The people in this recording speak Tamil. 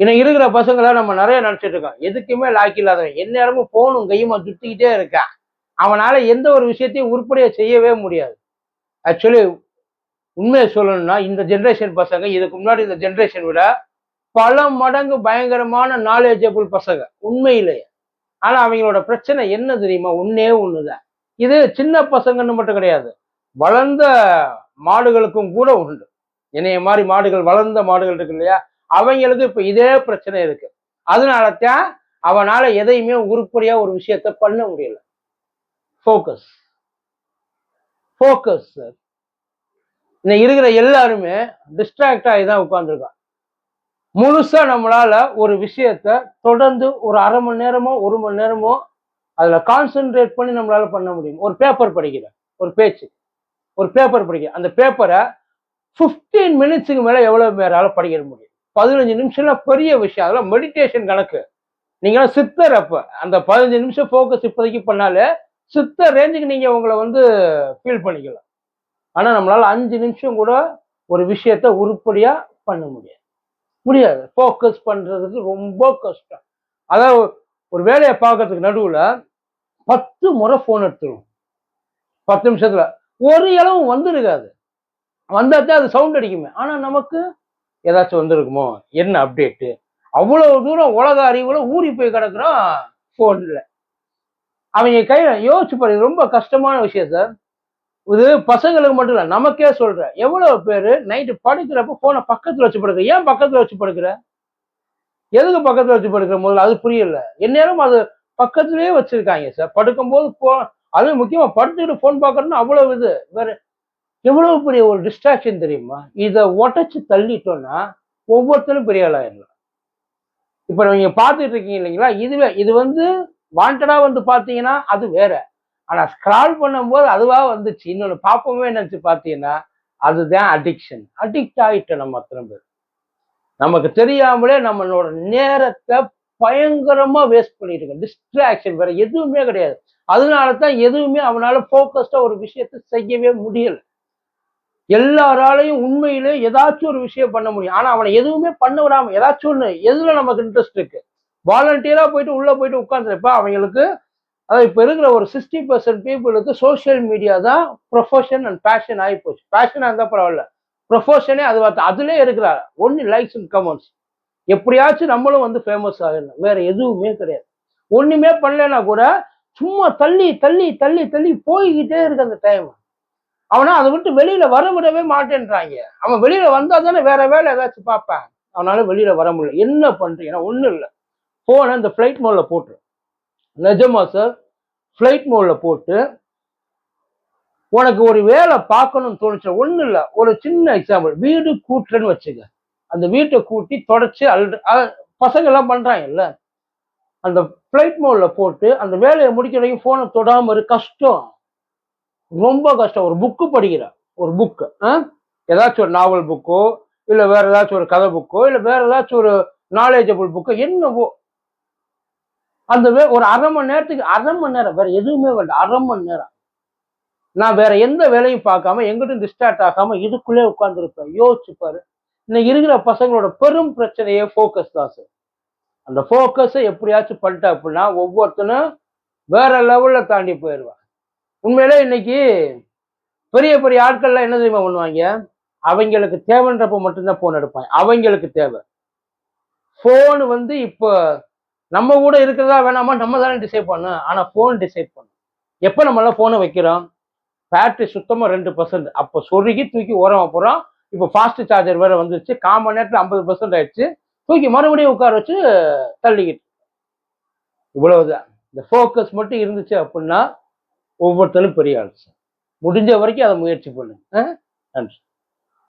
இன்னும் இருக்கிற பசங்களை நம்ம நிறைய நினைச்சிட்டு இருக்கோம். எதுக்குமே லாக்கி இல்லாதவன். எந்நேரமும் போனும் கையுமா சுத்திக்கிட்டே இருக்கான். அவனால எந்த ஒரு விஷயத்தையும் உருப்படியா செய்யவே முடியாது. ஆக்சுவலி உண்மையை சொல்லணும்னா இந்த ஜென்ரேஷன் பசங்க இதுக்கு முன்னாடி இந்த ஜென்ரேஷன் விட பல மடங்கு பயங்கரமான நாலேஜபிள் பசங்க. உண்மையிலேயே. ஆனா அவங்களோட பிரச்சனை என்ன தெரியுமா? ஒன்னே ஒண்ணுதான். இது சின்ன பசங்கன்னு மட்டும் கிடையாது. வளர்ந்த மாடுகளுக்கும் கூட உண்டு. என்னைய மாதிரி மாடுகள் வளர்ந்த மாடுகள் இருக்கு இல்லையா? அவங்களுக்கு இப்ப இதே பிரச்சனை இருக்கு. அதனால தான் அவனால எதையுமே உருப்படியா ஒரு விஷயத்த பண்ண முடியல. ஃபோக்கஸ் ஃபோக்கஸ் சார் இன்னைக்கு இருக்கிற எல்லாருமே டிஸ்ட்ராக்ட் ஆகி தான் உட்காந்துருக்கான் முழுசா நம்மளால ஒரு விஷயத்த தொடர்ந்து ஒரு அரை மணி நேரமோ ஒரு மணி நேரமோ அதுல கான்சென்ட்ரேட் பண்ணி நம்மளால பண்ண முடியும். ஒரு பேப்பர் படிக்கிறேன். ஒரு பேச்சு. ஒரு பேப்பர் படிக்கிறேன். அந்த பேப்பரை 15 மினிட்ஸுக்கு மேல எவ்வளவு பேரால படிக்க முடியும்? பதினஞ்சு நிமிஷம்ல பெரிய விஷயம். அதெல்லாம் மெடிடேஷன் கணக்கு. நீங்களாம் சித்தர் அப்ப. அந்த பதினஞ்சு நிமிஷம் ஃபோக்கஸ் இப்போதைக்கு பண்ணாலே சித்தர் ரேஞ்சுக்கு நீங்க உங்களை வந்து ஃபீல் பண்ணிக்கலாம். ஆனா நம்மளால அஞ்சு நிமிஷம் கூட ஒரு விஷயத்த உருப்படியா பண்ண முடியாது. முடியாது. ஃபோக்கஸ் பண்றதுக்கு ரொம்ப கஷ்டம். அதாவது ஒரு வேலையை பார்க்கறதுக்கு நடுவுல பத்து முறை ஃபோன் எடுத்துரும் பத்து நிமிஷத்துல. ஒரு இளவும் வந்துருக்காது. வந்தாத்தான் அது சவுண்ட் அடிக்குமே. ஆனா நமக்கு ஏதாச்சும் வந்திருக்குமோ? என்ன அப்டேட்டு அவ்வளவு தூரம் உலக அறிவுல ஊறி போய் கிடக்குறான் ஃபோன்ல அவங்க கையில யோசிச்சு பாருங்க ரொம்ப கஷ்டமான விஷயம் சார் இது பசங்களுக்கு மட்டும் இல்ல நமக்கே சொல்றேன். எவ்வளவு பேரு நைட்டு படுக்கிறப்ப போனை பக்கத்துல வச்சு படுக்கிற? ஏன் பக்கத்துல வச்சு படுக்கிற? எதுக்கு பக்கத்துல வச்சு படுக்கிற முதல்ல? அது புரியல. எந்நேரம் அது பக்கத்துலயே வச்சிருக்காங்க சார் படுக்கும்போது போ அது முக்கியமா படுத்துக்கிட்டு போன் பாக்குறதுன்னு அவ்வளவு இது. வேற எவ்வளவு பெரிய ஒரு டிஸ்ட்ராக்ஷன் தெரியுமா? இதை உடச்சி தள்ளிட்டோம்னா ஒவ்வொருத்தரும் பெரிய ஆளாயிடலாம் இப்போ நீங்க பார்த்துட்டு இருக்கீங்க இல்லைங்களா? இதுவே இது வந்து வாண்டடா வந்து பார்த்தீங்கன்னா அது வேற. ஆனால் ஸ்க்ரால் பண்ணும்போது அதுவாக வந்துச்சு. இன்னொன்று பார்ப்போமே நினச்சி பார்த்தீங்கன்னா அதுதான் அடிக்ஷன் அடிக்ட் ஆகிட்டோம் நம்ம அத்தனை பேர் நமக்கு தெரியாமலே நம்மளோட நேரத்தை பயங்கரமாக வேஸ்ட் பண்ணிட்டு இருக்கோம். டிஸ்ட்ராக்ஷன் வேற எதுவுமே கிடையாது. அதனால தான் எதுவுமே அவனால் ஃபோக்கஸ்டாக ஒரு விஷயத்தை செய்யவே முடியலை. எல்லாராலையும் உண்மையிலே ஏதாச்சும் ஒரு விஷயம் பண்ண முடியும். ஆனா அவனை எதுவுமே பண்ண விடாம ஏதாச்சும் ஒண்ணு எதுல நமக்கு இன்ட்ரெஸ்ட் இருக்கு? வாலண்டியரா போயிட்டு உள்ள போயிட்டு உட்காந்துருப்ப அவங்களுக்கு அதாவது இப்ப இருக்கிற ஒரு சிக்ஸ்டி பர்சன்ட் பீப்புளுக்கு சோஷியல் மீடியா தான் ப்ரொஃபஷன் அண்ட் பேஷன் ஆகி போச்சு. பேஷனா இருந்தா பரவாயில்ல. ப்ரொஃபஷனே அது பார்த்து அதுலேயே இருக்கிறார். ஒன்லி லைக்ஸ் அண்ட் கமெண்ட்ஸ் எப்படியாச்சும் நம்மளும் வந்து ஃபேமஸ் ஆகிடணும் வேற எதுவுமே கிடையாது. ஒண்ணுமே பண்ணலைன்னா கூட சும்மா தள்ளி தள்ளி தள்ளி தள்ளி போய்கிட்டே இருக்கு அந்த டைம் அவனா அதை விட்டு வெளியில வர விடவே மாட்டேன்றாங்க. அவன் வெளியில வந்தா தானே வேற வேலை ஏதாச்சும் பார்ப்பேன். அவனால வெளியில வர முடியல. என்ன பண்றீங்கன்னா ஒண்ணும் இல்லை. போனை இந்த ஃப்ளைட் மோட்ல போட்டுரு நிஜமா சார் ஃப்ளைட் மோட்ல போட்டு உனக்கு ஒரு வேலை பார்க்கணும்னு தோணுச்சு ஒண்ணும் இல்லை. ஒரு சின்ன எக்ஸாம்பிள் வீடு கூட்டுறேன்னு வச்சுக்க. அந்த வீட்டை கூட்டி தொடச்சி அல் பசங்க எல்லாம் பண்றாங்கல்ல. அந்த ஃப்ளைட் மோட்ல போட்டு அந்த வேலையை முடிக்கிற வரைக்கும் போனை தொடாம ஒரு கஷ்டம். ரொம்ப கஷ்டம். ஒரு புக்கு படிக்கிற. ஒரு புக்கு ஏதாச்சும் ஒரு நாவல் புக்கோ இல்லை வேற ஏதாச்சும் ஒரு கதை புக்கோ இல்லை வேற ஏதாச்சும் ஒரு நாலேஜபிள் புக்கோ என்னவோ. அந்த வே- ஒரு அரை மணி நேரத்துக்கு அரை மணி நேரம் வேற எதுவுமே வேண்டாம். அரை மணி நேரம். நான் வேற எந்த வேலையும் பார்க்காம எங்கிட்டும் டிஸ்டார்ட் ஆகாம இதுக்குள்ளே உட்காந்துருப்பேன் யோசிச்சுப்பாரு இன்னைக்கு இருக்கிற பசங்களோட பெரும் பிரச்சனையே ஃபோக்கஸ் தான் சார். அந்த ஃபோக்கஸை எப்படியாச்சும் பண்ணிட்டேன் அப்படின்னா ஒவ்வொருத்தனும் வேற லெவலில் தாண்டி போயிடுவான் உண்மையிலே இன்னைக்கு பெரிய பெரிய ஆட்கள்லாம் என்ன தெரியுமா பண்ணுவாங்க? அவங்களுக்கு தேவைன்றப்ப மட்டும்தான் போன் எடுப்பாங்க. அவங்களுக்கு தேவை. போன் வந்து இப்போ நம்ம கூட இருக்கிறதா வேணாமா? நம்ம தானே டிசைட் பண்ணோம் ஆனால் ஃபோன் டிசைட் பண்ணும் எப்போ நம்மளாம் ஃபோனை வைக்கிறோம்? பேட்டரி சுத்தமாக ரெண்டு பர்சன்ட் அப்போ சொருகி தூக்கி ஓரமா போகிறோம் இப்போ ஃபாஸ்ட் சார்ஜர் வேற வந்துருச்சு. காமன் நேரத்தில் ஐம்பது பர்சன்ட் ஆயிடுச்சு. தூக்கி மறுபடியும் உட்கார வச்சு தள்ளிக்கிட்டு. இவ்வளவுதான். இந்த ஃபோக்கஸ் மட்டும் இருந்துச்சு அப்படின்னா ஒவ்வொருத்தரும் பெரிய ஆள் முடிஞ்ச வரைக்கும் அதை முயற்சி பண்ணுங்க. ஆ? நன்றி.